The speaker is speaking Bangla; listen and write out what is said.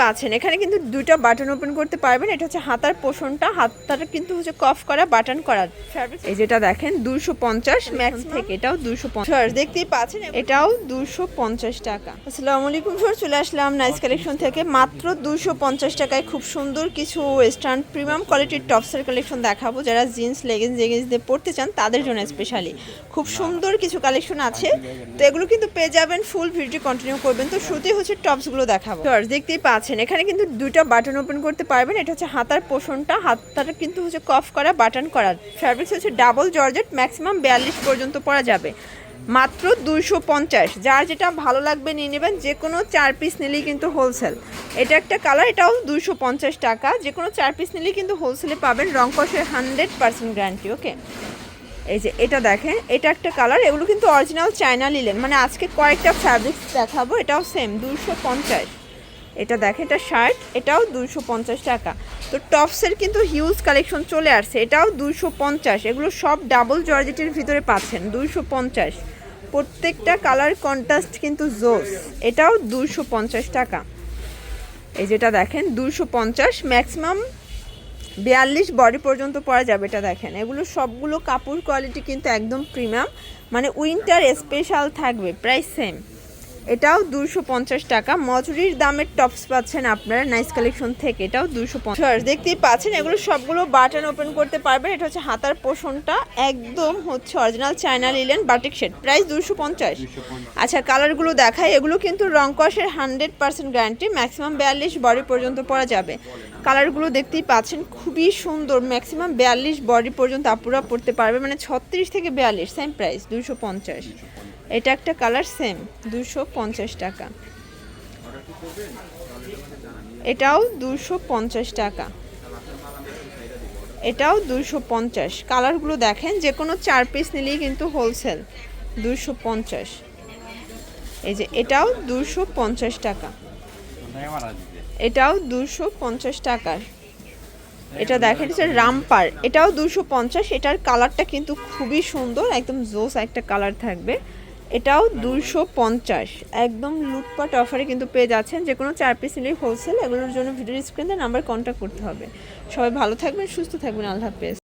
পাচ্ছেন। এখানে কিন্তু দুইটা বাটন ওপেন করতে পারবেন। এটা হচ্ছে হাতার পোষণটা। হাতটা কিন্তু হচ্ছে কফ করা বাটন করা। এই যেটা দেখেন দুশো পঞ্চাশ ম্যাক্স থেকে। এটাও দুশো পঞ্চাশ। দেখতেই পাচ্ছেন? এটাও দুশো পঞ্চাশ টাকা। আসসালামু আলাইকুম স্যার চলে আসলাম নাইস কালেকশন থেকে। মাত্র দুশো পঞ্চাশ টাকায় খুব সুন্দর কিছু ওয়েস্টার্ন প্রিমিয়াম কোয়ালিটির টপসের কালেকশন দেখাবো। যারা জিন্স লেগিংস জেগিংস দিয়ে পড়তে চান তাদের জন্য স্পেশালি খুব সুন্দর কিছু কালেকশন আছে। তো এগুলো কিন্তু পেয়ে যাবেন ফুল ভিডিও কন্টিনিউ করবেন। তো শুরুতেই হচ্ছে টপসগুলো দেখাবো। দেখতেই পাচ্ছেন? এখানে কিন্তু দুইটা বাটন ওপেন করতে পারবেন। এটা হচ্ছে হাতার পোষণটা। হাতটা কিন্তু হচ্ছে কফ করা বাটন করা। ফ্যাব্রিক্স হচ্ছে ডাবল জর্জেট ম্যাক্সিমাম বিয়াল্লিশ পর্যন্ত পরা যাবে। মাত্র দুইশো পঞ্চাশ। যার যেটা ভালো লাগবে নিয়ে নেবেন। যে কোনো চার পিস নিলেই কিন্তু হোলসেল এটা একটা কালার এটাও দুইশো পঞ্চাশ টাকা। যে কোনো চার পিস নিলেই কিন্তু হোলসেলে পাবেন। রং কষের হান্ড্রেড পার্সেন্ট গ্যারান্টি ওকে এই যে এটা দেখেন, এটা একটা কালার এগুলো কিন্তু অরিজিনাল চায়না লিলেন মানে আজকে কয়েকটা ফ্যাব্রিক্স দেখাবো। এটাও সেম দুশো পঞ্চাশ। এটা দেখেন, এটা শার্ট এটাও দুশো পঞ্চাশ টাকা। তো টপসের কিন্তু হিউজ কালেকশন চলে আসছে, এটাও দুশো পঞ্চাশ। এগুলো সব ডাবল জর্জেটের ভিতরে পাচ্ছেন দুশো পঞ্চাশ। প্রত্যেকটা কালার কন্ট্রাস্ট কিন্তু জোস এটাও দুশো পঞ্চাশ টাকা। এই যেটা দেখেন দুশো পঞ্চাশ ম্যাক্সিমাম বিয়াল্লিশ বডি পর্যন্ত পরা যাবে এটা দেখেন। এগুলো সবগুলো কাপড় কোয়ালিটি কিন্তু একদম প্রিমিয়াম মানে উইন্টার স্পেশাল থাকবে প্রাইস সেম এটাও দুশো পঞ্চাশ টাকা। মজুরির দামের টপস পাচ্ছেন আপনারা নাইস কালেকশন থেকে। এটাও দুশো পঞ্চাশ। দেখতেই পাচ্ছেন এগুলো সবগুলো বাটন ওপেন করতে পারবেন। এটা হচ্ছে হাতার পোষণটা একদম হচ্ছে original China linen batik shade price দুশো পঞ্চাশ। আচ্ছা কালারগুলো দেখায় এগুলো কিন্তু রং কষের হান্ড্রেড পার্সেন্ট গ্যারান্টি ম্যাক্সিমাম বিয়াল্লিশ বডি পর্যন্ত পরা যাবে। কালারগুলো দেখতেই পাচ্ছেন খুবই সুন্দর। ম্যাক্সিমাম বিয়াল্লিশ বডি পর্যন্ত আপুরা পড়তে পারবে। মানে ছত্রিশ থেকে বিয়াল্লিশ সেম প্রাইস দুশো পঞ্চাশ। এটা একটা কালার সেম, দুশো পঞ্চাশ টাকা। এটাও দুশো পঞ্চাশ টাকা। এটাও দুশো পঞ্চাশ। কালারগুলো দেখেন, যে কোনো চার পিস নিলেই কিন্তু হোলসেল দুশো পঞ্চাশ। এই যে, এটাও দুশো পঞ্চাশ টাকা। এটাও দুশো পঞ্চাশ টাকার। এটা দেখেন, এটা রামপার। এটাও দুশো পঞ্চাশ। এটার কালারটা কিন্তু খুবই সুন্দর, একদম জোস একটা কালার থাকবে। এটাও দুশো পঞ্চাশ। একদম লুটপাট অফারে কিন্তু পেয়ে যাচ্ছেন। যে কোনো চার পিস নিলেই হোলসেল এগুলোর জন্য ভিডিও স্ক্রিনে নাম্বার কন্ট্যাক্ট করতে হবে। সবাই ভালো থাকবেন, সুস্থ থাকবেন। আল্লাহ হাফেজ।